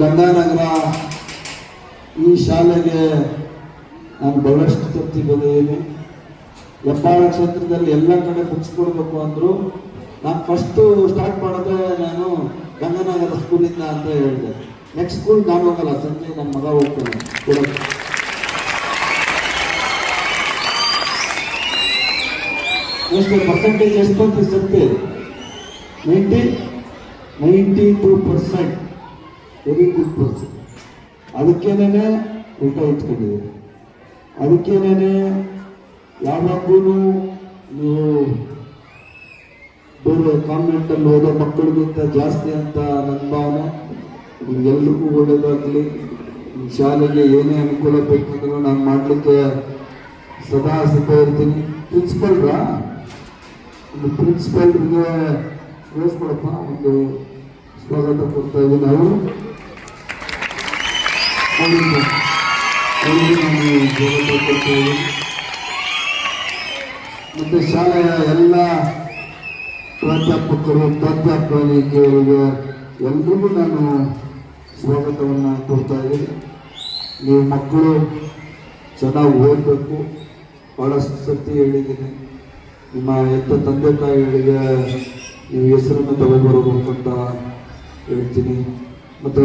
ಗಂಗಾನಗರ ಈ ಶಾಲೆಗೆ ನಾನು ಬಹಳಷ್ಟು ತೃಪ್ತಿ ಬಂದಿದ್ದೀನಿ ಹೆಬ್ಬಾಳ ಕ್ಷೇತ್ರದಲ್ಲಿ ಎಲ್ಲ ಕಡೆ ಬುಕ್ಸ್ ಕೊಡಬೇಕು ಅಂದ್ರು ನಾನು ಫಸ್ಟ್ ಸ್ಟಾರ್ಟ್ ಮಾಡಿದ್ರೆ ನಾನು ಗಂಗಾನಗರ ಸ್ಕೂಲಿಂದ ಅಂತ ಹೇಳಿದೆ. ನೆಕ್ಸ್ಟ್ ಸ್ಕೂಲ್ ನಾನು ಹೋಗಲ್ಲ, ಸಂಜೆ ನನ್ನ ಮಗ ಹೋಗ್ತಾನೆ ಕೊಡಕ್ಕೆ ಎಷ್ಟು ಪರ್ಸೆಂಟೇಜ್ ಎಷ್ಟು ಅಂತ ಸತ್ಯ ninety ninety two percent very good percent ಅದಕ್ಕೇನೆ ಊಟ ಇಟ್ಕೊಂಡಿದ್ದೀನಿ ಅದಕ್ಕೇನೆ ಯಾವಾಗೂ ನೀವು ಬೇರೆ ಕಾನ್ವೆಂಟಲ್ಲಿ ಓದೋ ಮಕ್ಕಳಿಗಿಂತ ಜಾಸ್ತಿ ಅಂತ ನನ್ನ ಭಾವನೆ. ನಿಮ್ಗೆಲ್ರಿಗೂ ಒಳ್ಳೇದಾಗಲಿ. ನಿಮ್ಮ ಶಾಲೆಗೆ ಏನೇ ಅನುಕೂಲ ಬೇಕಂದ್ರೂ ನಾನು ಮಾಡಲಿಕ್ಕೆ ಸದಾ ಸಿದ್ಧ ಇರ್ತೀನಿ. ಪ್ರಿನ್ಸಿಪಲ್ರಾ ಪ್ರಿನ್ಸಿಪಲ್ಗೆ ಕಳಿಸ್ಕೊಡಪ್ಪ ಒಂದು ಸ್ವಾಗತ ಕೊಡ್ತಾ ಇದ್ದೀವಿ ನಾವು. ಸ್ವಾಗತ ಕೊಡ್ತಾ ಇದ್ದೀವಿ ಮತ್ತು ಶಾಲೆಯ ಎಲ್ಲ ಪ್ರಾಧ್ಯಾಪಕರು ಪ್ರಾಧ್ಯಾಪಕಿಯರಿಗೆ ಎಲ್ರಿಗೂ ನಾನು ಸ್ವಾಗತವನ್ನು ಕೊಡ್ತಾ ಇದ್ದೀನಿ ನೀವು ಮಕ್ಕಳು ಚೆನ್ನಾಗಿ ಓದಬೇಕು. ಭಾಳಷ್ಟು ಸತಿ ಹೇಳಿದ್ದೀನಿ. ನಿಮ್ಮ ಎಂಥ ತಂದೆ ತಾಯಿಗಳಿಗೆ ನೀವು ಹೆಸರನ್ನು ತಗೊಂಡ್ಬರ್ಬೇಕು ಅಂತ ಹೇಳ್ತೀನಿ. ಮತ್ತು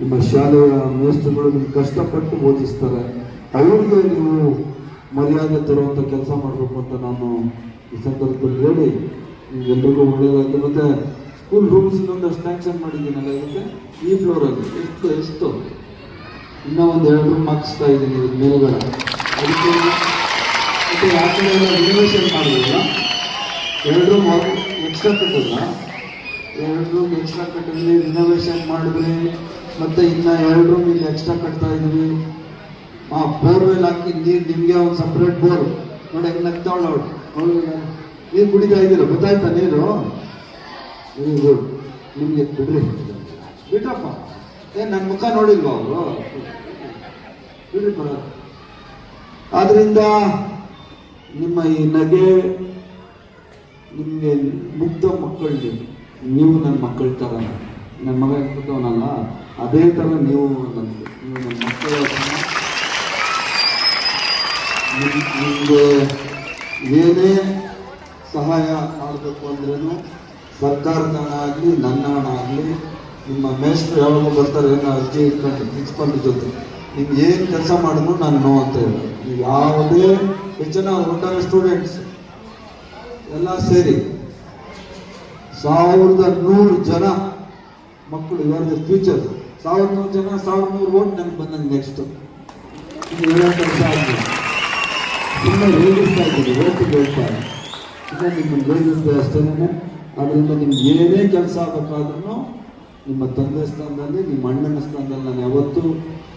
ನಿಮ್ಮ ಶಾಲೆಯ ಮೇಸ್ಟ್ರುಗಳು ನಿಮ್ಗೆ ಕಷ್ಟಪಟ್ಟು ಬೋಧಿಸ್ತಾರೆ. ಅವರಿಗೆ ನೀವು ಮರ್ಯಾದೆ ತರುವಂಥ ಕೆಲಸ ಮಾಡಬೇಕು ಅಂತ ನಾನು ಈ ಸಂದರ್ಭದಲ್ಲಿ ಹೇಳಿ ನಿಮ್ಗೆಲ್ರಿಗೂ ಒಳ್ಳೆಯದಾಗಲಿ ಮತ್ತು ಸ್ಕೂಲ್ ರೂಮ್ಸ್ ಒಂದು ಸ್ಯಾಂಕ್ಷನ್ ಮಾಡಿದ್ದೀನಲ್ಲ ಇದಕ್ಕೆ? ಈ ಫ್ಲೋರಲ್ಲಿ ಎಷ್ಟು ಎಷ್ಟು? ಇನ್ನೂ ಒಂದು ಎರಡು ರೂಮ್ ಹಾಕಿಸ್ತಾ ಇದ್ದೀನಿ ಇದ್ರ ಮೇಲ್ಗಡೆ. ಅದಕ್ಕೆ ಮತ್ತು ಎರಡು ರೂಮ್ ಎಕ್ಸ್ಟ್ರಾ ಕಟ್ಟಿಲ್ಲ ಎರಡು ರೂಮ್ ಎಕ್ಸ್ಟ್ರಾ ಕಟ್ಟಿದ್ವಿ ರಿನೋವೇಷನ್ ಮಾಡಿದ್ವಿ ಮತ್ತೆ ಇನ್ನ ಎರಡು ರೂಮ್ ಇಲ್ಲಿ ಎಕ್ಸ್ಟ್ರಾ ಕಟ್ತಾ ಇದೀವಿ ಆ ಬೋರ್ವೆಲ್ ಹಾಕಿ ನೀರು ನಿಮಗೆ ಒಂದು ಸಪ್ರೇಟ್ ಬೋರ್ ನೋಡಿ ಹೆಂಗ್ ನಗ್ತಾವಳ ಅವಳು. ನೀರು ಕುಡಿತಾ ಇದ್ದೀರ? ಗೊತ್ತಾಯ್ತಾ ನೀರು? ಗುಡ್ ನಿಮಗೆ ಬಿಡ್ರಿ ಬಿಟ್ರಪ್ಪ. ಏ ನನ್ನ ಮುಖ ನೋಡಿಲ್ವಾ ಅವರು ಬಿಡ್ರಿ ಬರ ಆದ್ರಿಂದ ನಿಮ್ಮ ಈ ನಗೆ ನಿಮಗೆ ಮುಗ್ಧ ಮಕ್ಕಳಿಗೆ ನೀವು ನನ್ನ ಮಕ್ಕಳ ಥರ. ನನ್ನ ಮಗ ಇರ್ತವನಲ್ಲ ಅದೇ ಥರ ನೀವು ನನಗೆ ನೀವು ನನ್ನ ಮಕ್ಕಳ ನಿಮಗೆ ಏನೇ ಸಹಾಯ ಮಾಡಬೇಕು ಅಂದ್ರೂ ಸರ್ಕಾರದ ಹಣ ಆಗಲಿ ನನ್ನ ಹಣ ಆಗಲಿ ನಿಮ್ಮ ಮೇಸ್ಟ್ರು ಯಾವಾಗ ಬರ್ತಾರೆ ಏನೋ ಅರ್ಜಿ ಇಟ್ಕೊಂಡು ಪ್ರಿನ್ಸಿಪಾಲ್ ಜೊತೆ. ನಿಮ್ಗೆ ಏನು ಕೆಲಸ ಮಾಡಿದ್ರು ನಾನು ನೋ ಅಂತ ಹೇಳಿ. ಯಾವುದೇ ಹೆಚ್ಚಿನ ಒಟ್ಟಾರೆ ಸ್ಟೂಡೆಂಟ್ಸ್ ಎಲ್ಲ ಸೇರಿ ಸಾವಿರದ ನೂರು ಜನ ಮಕ್ಕಳು ಇವರ ಫ್ಯೂಚರ್ ಸಾವಿರದ ನೂರು ಜನ, ಸಾವಿರದ ನೂರು ಓಟ್ ನನಗೆ ಬಂದಂಗೆ ನೆಕ್ಸ್ಟ್ ರೇಗಿಸ್ತಾ ಇದ್ದೀನಿ ಅಷ್ಟೇನೆ. ಅದರಿಂದ ನಿಮ್ಗೆ ಏನೇ ಕೆಲಸ ಆಗಬೇಕಾದ್ರೂ ನಿಮ್ಮ ತಂದೆ ಸ್ಥಾನದಲ್ಲಿ, ನಿಮ್ಮ ಅಣ್ಣನ ಸ್ಥಾನದಲ್ಲಿ ನಾನು ಯಾವತ್ತೂ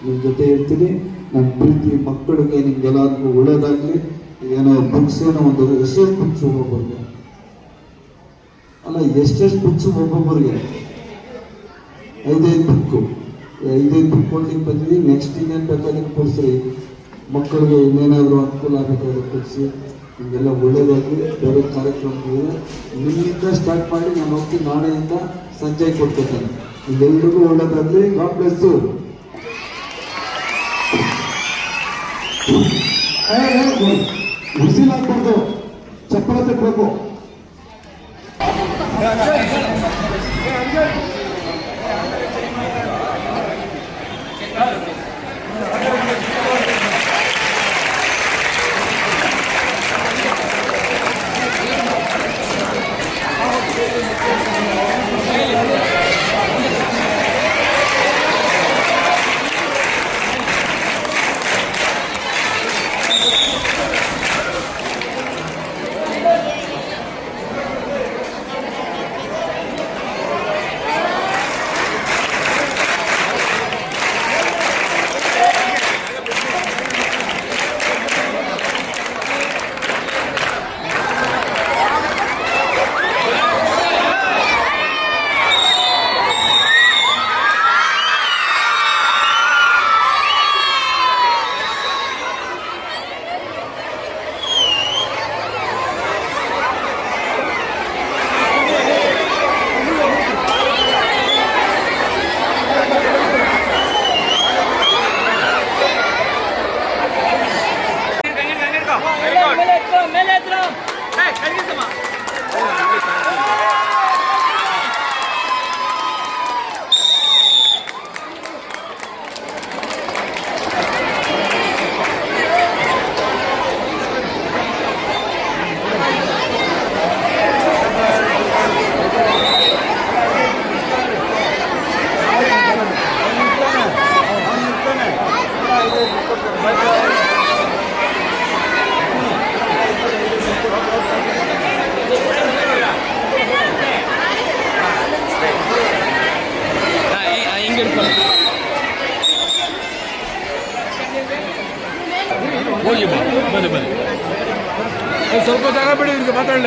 ನಿಮ್ಮ ಜೊತೆ ಇರ್ತೀನಿ. ನನ್ನ ಪ್ರೀತಿ ಮಕ್ಕಳಿಗೆ ನಿಮ್ಗೆಲ್ಲರಿಗೂ ಒಳ್ಳೇದಾಗಲಿ. ಏನೋ ಬುಕ್ಸ್ ಏನೋ ಒಂದು ಎಷ್ಟೆಷ್ಟು ಬುಕ್ಸ್ ಒಬ್ಬೊಬ್ಬರಿಗೆ ಅಲ್ಲ ಎಷ್ಟೆಷ್ಟು ಬುಕ್ಸ್ ಒಬ್ಬೊಬ್ಬರಿಗೆ ಐದೈದು ಬುಕ್ಕು ಐದೈದು ಬುಕ್ ಕೊಡ್ಲಿಕ್ಕೆ ಬಂದ್ವಿ ನೆಕ್ಸ್ಟ್ ಇನ್ನೇನು ಬೇಕಾದ್ರೆ ಕೊಡಿಸ್ರಿ ಮಕ್ಕಳಿಗೆ ಇನ್ನೇನಾದರೂ ಅನುಕೂಲ ಆಗಬೇಕಾದ್ರೆ ಕೊಡಿಸಿ. ನಿಮಗೆಲ್ಲ ಒಳ್ಳೇದಾಗಿ ಬೇರೆ ಕಾರ್ಯಕ್ರಮಗಳಿವೆ. ನಿಮ್ಮಿಂದ ಸ್ಟಾರ್ಟ್ ಮಾಡಿ ನಾನು ಹೋಗಿ ನಾಳೆಯಿಂದ ಸಂಜೆ ಕೊಡ್ತೇನೆ. ನಿಮ್ಗೆಲ್ರಿಗೂ ಒಳ್ಳೇದಾಗಲಿ. ಗಾಡ್ ಬ್ಲೆಸ್ಸು Hey, hey, ಚಪ್ಪಲ ತಕ್ಕಬೇಕು ಹೋಗಿ ಬಾ ಬನ್ನಿ ಸ್ವಲ್ಪ ಜಾಗ ಬಿಡಿ ಇವ್ರಿಗೆ ಮಾತಾಡಲಿ